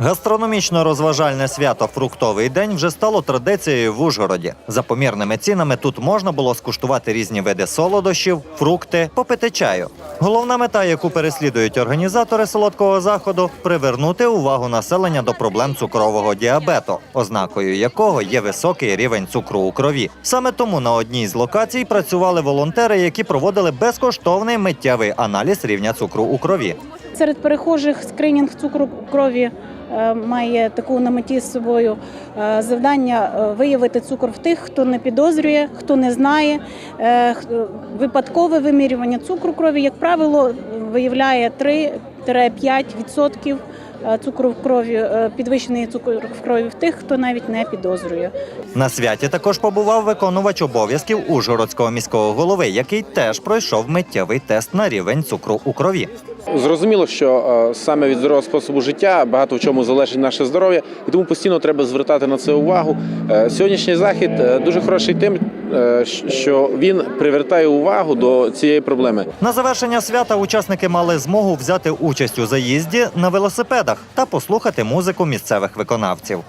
Гастрономічно-розважальне свято Фруктовий день вже стало традицією в Ужгороді. За помірними цінами тут можна було скуштувати різні види солодощів, фрукти, попити чаю. Головна мета, яку переслідують організатори солодкого заходу, привернути увагу населення до проблем цукрового діабету, ознакою якого є високий рівень цукру у крові. Саме тому на одній з локацій працювали волонтери, які проводили безкоштовний миттєвий аналіз рівня цукру у крові. Серед перехожих скринінг цукру крові має таку на меті з собою е, завдання е, виявити цукор в тих, хто не підозрює, хто не знає. Е, е, Випадкове вимірювання цукру крові, як правило, виявляє 3-5% е, цукру в крові, е, підвищений цукор в крові в тих, хто навіть не підозрює. На святі також побував виконувач обов'язків Ужгородського міського голови, який теж пройшов миттєвий тест на рівень цукру у крові. Зрозуміло, що е, саме від здорового способу життя багато в чому залежить наше здоров'я, і тому постійно треба звертати на це увагу. Е, Сьогоднішній захід е, дуже хороший тим, е, що він привертає увагу до цієї проблеми. На завершення свята учасники мали змогу взяти участь у заїзді на велосипедах та послухати музику місцевих виконавців.